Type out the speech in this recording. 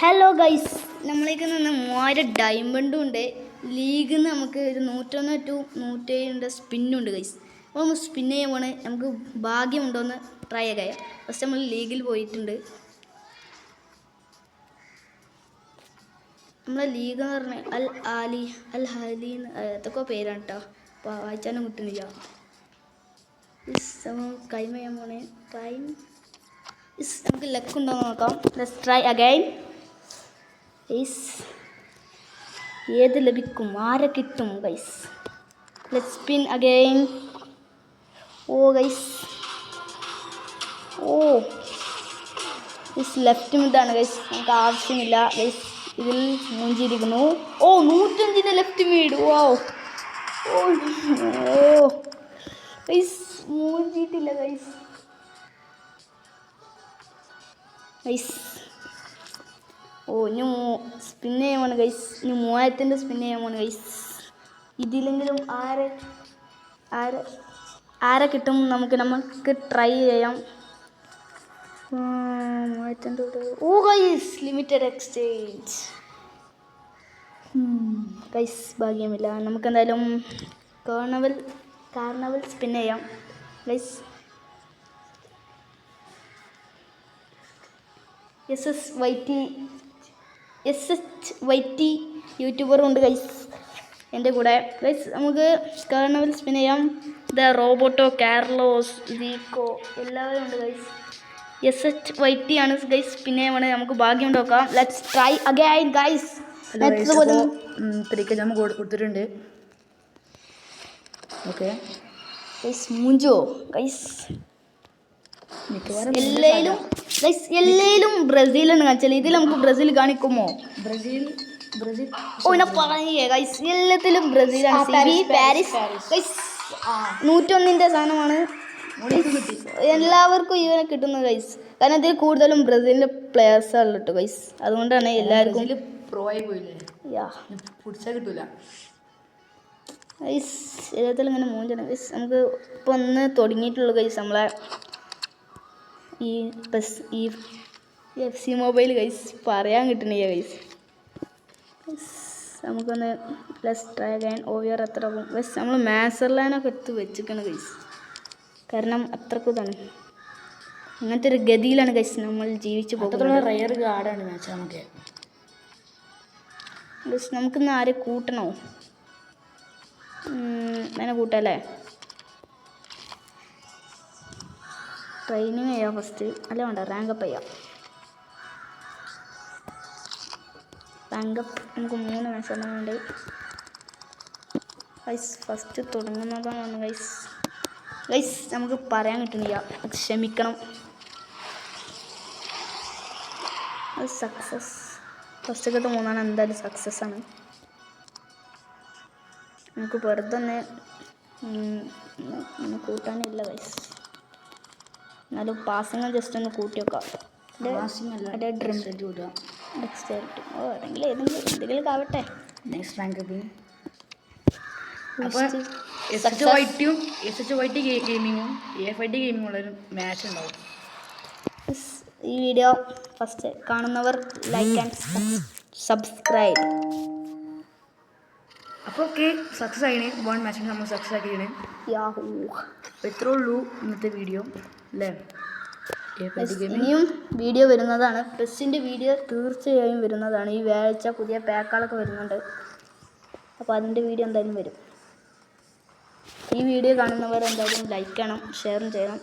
Hello guys നമ്മളേക്ക് നിന്ന് മൂവായിരം ഡയമണ്ടും ഉണ്ട്. ലീഗിൽ നിന്ന് നമുക്ക് ഒരു നൂറ്റൊന്ന് ടു നൂറ്റേഴിന്റെ സ്പിന്നുണ്ട് ഗൈസ് അപ്പോൾ നമ്മൾ സ്പിൻ ചെയ്യാൻ പോണേ. നമുക്ക് ഭാഗ്യമുണ്ടോയെന്ന് ട്രൈ ചെയ്യാം ഫസ്റ്റ് നമ്മൾ ലീഗിൽ പോയിട്ടുണ്ട്. നമ്മളെ ലീഗ് എന്ന് പറഞ്ഞാൽ അൽ ആലി അൽ ഹാലി എന്ന് ഏതൊക്കെ പേരാണ് കേട്ടോ അപ്പോൾ വായിച്ചാലും കിട്ടുന്നില്ല. കൈമ ചെയ്യാൻ പോണേ. നമുക്ക് ലക്ക് ഉണ്ടോ നോക്കാം. ലെറ്റ്സ് ട്രൈ അഗൈൻ ഗൈസ് ഏത് ലഭിക്കും? ആരെ കിട്ടും guys let spin again oh guys oh guys left മിഡാണ് guys നമുക്ക് ആവശ്യമില്ല ഗൈസ് ഇതിൽ മൂഞ്ചിരിക്കുന്നു ഓ നൂറ്റഞ്ചിന്റെ left mid oh oh guys മൂഞ്ചിയിട്ടില്ല ഗൈസ് ഗൈസ് ഓ ഇനി സ്പിൻ ചെയ്യാൻ ഗൈസ് ഇനി മൂവായിരത്തിന്റെ സ്പിൻ ചെയ്യാൻ ഗൈസ് ഇതിലെങ്കിലും ആരെ ആരെ ആരെ കിട്ടും? നമുക്ക് നമുക്ക് ട്രൈ ചെയ്യാം. മൂവായിരത്തിന്റെ ഓ ഗൈസ് ലിമിറ്റഡ് എക്സ്ചേഞ്ച് ഗൈസ് ഭാഗ്യമില്ല. നമുക്ക് എന്തായാലും കാർണവൽ കാർണവൽ സ്പിൻ ചെയ്യാം guys S S Y T S H Y T യൂട്യൂബറും ഉണ്ട് ഗൈസ് എന്റെ കൂടെ. ഗൈസ് നമുക്ക് കേർണവൽ സ്പിൻ ചെയ്യാം. ദ റോബോട്ടോ കാർലോസ് വീക്കോ എല്ലാവരും ഉണ്ട് guys S H Y T ആണ് ഗൈസ് പിന്നെ വേണേൽ നമുക്ക് ഭാഗ്യം നോക്കാം. ലെറ്റ്സ് ട്രൈ അഗൈൻ ഗൈസ് ത്രീക്ക് നമുക്ക് കൊടുത്തിട്ടുണ്ട്. ഓക്കെ ഗൈസ് മുഞ്ചോ ഗൈസ് എല്ലായിലും ബ്രസീൽ എല്ലായിലും ബ്രസീലാണ് കാണിച്ചാൽ ഇതിൽ നമുക്ക് ബ്രസീൽ കാണിക്കുമോ? ബ്രസീൽ ബ്രസീൽ ഓ ഞാൻ പറഞ്ഞേ ഗൈസ് എല്ലാത്തിലും ബ്രസീലാണ്. പാരീസ് ഗൈസ് നൂറ്റൊന്നിന്റെ സാധനമാണ്. എല്ലാവർക്കും ഇവനെ കിട്ടുന്നത് ഗൈസ്. കാരണം ഇതിൽ കൂടുതലും ബ്രസീലിന്റെ ബ്രസീലിന്റെ പ്ലെയേഴ്സാണ് കേട്ടോ ഗൈസ്. അതുകൊണ്ടാണ് എല്ലാവർക്കും പ്രോ ആയി പോയില്ലേ? യാ. പിടിച്ചാൽ കിട്ടൂല. ഗൈസ് എല്ലാത്തിലും ഇങ്ങനെ മൂഞ്ചണം. ഗൈസ് നമുക്ക് ഇപ്പൊ ഒന്ന് തുടങ്ങിയിട്ടുള്ളൂ ഗൈസ് നമ്മളെ ഈ ബസ് ഈ എഫ് സി മൊബൈൽ ഗൈസ് പറയാൻ കിട്ടണില്ല ഗൈസ് നമുക്കൊന്ന് പ്ലസ് ഡ്രാഗൺ ഓവിയർ അത്ര ബസ് നമ്മൾ മാസർ ലൈനൊക്കെ എടുത്ത് വെച്ചിരിക്കണം ഗൈസ് കാരണം അത്രക്കും ഇതാണ്. അങ്ങനത്തെ ഒരു ഗതിയിലാണ് ഗൈസ് നമ്മൾ ജീവിച്ചു പോകുന്നത്. റയർ ഗാർഡാണ് മാച്ച് നമുക്ക്. ബസ് നമുക്കിന്ന് ആരെ കൂട്ടണോ? അങ്ങനെ കൂട്ടല്ലേ? ട്രെയിനിങ് ചെയ്യാം ഫസ്റ്റ് അല്ല വേണ്ട റാങ്കപ്പ് ചെയ്യാം. റാങ്കപ്പ് നമുക്ക് മൂന്ന് മാസം വേണ്ടി. ഗൈസ് ഫസ്റ്റ് തുടങ്ങുന്നതാണ് ഗൈസ് ഗൈസ് നമുക്ക് പറയാൻ കിട്ടുന്നില്ല. ക്ഷമിക്കണം. അത് സക്സസ് ഫസ്റ്റത്തെ മൂന്നാണ്. എന്തായാലും സക്സസ് ആണ്. നമുക്ക് വെറുതെ തന്നെ കൂട്ടാനില്ല വയസ്സ് എന്നാലും പാസങ്ങൾ ജസ്റ്റ് ഒന്ന് കൂട്ടി വെക്കാം ഓ അല്ലെങ്കിൽ ഏതെങ്കിലും എന്തെങ്കിലും ആവട്ടെ. Next rank B Next, S H Y ടിയും എസ് എച്ച് വൈ ഗെയിമിങ്ങും എഫ് ഐ ടി ഗെയിമിങ്ങും മാച്ച് ഉണ്ടാവും. ഈ വീഡിയോ ഫസ്റ്റ് കാണുന്നവർ ലൈക്ക് ആൻഡ് സബ്സ്ക്രൈബ് അപ്പോൾ ഓക്കെ സക്സസ് ആയിന്. വൺ മാച്ചിന് നമ്മൾ സക്സസ് ആക്കിയാണ് യാഹൂ അപ്പോൾ ഇത്രേ ഉള്ളൂ ഇന്നത്തെ വീഡിയോ അല്ലേ ഇനിയും വീഡിയോ വരുന്നതാണ്. പ്രസിന്റെ വീഡിയോ തീർച്ചയായും വരുന്നതാണ്. ഈ വ്യാഴാഴ്ച പുതിയ പാക്കുകളൊക്കെ വരുന്നുണ്ട്. അപ്പോൾ അതിന്റെ വീഡിയോ എന്തായാലും വരും. ഈ വീഡിയോ കാണുന്നവർ എന്തായാലും ലൈക്ക് ചെയ്യണം ഷെയറും ചെയ്യണം.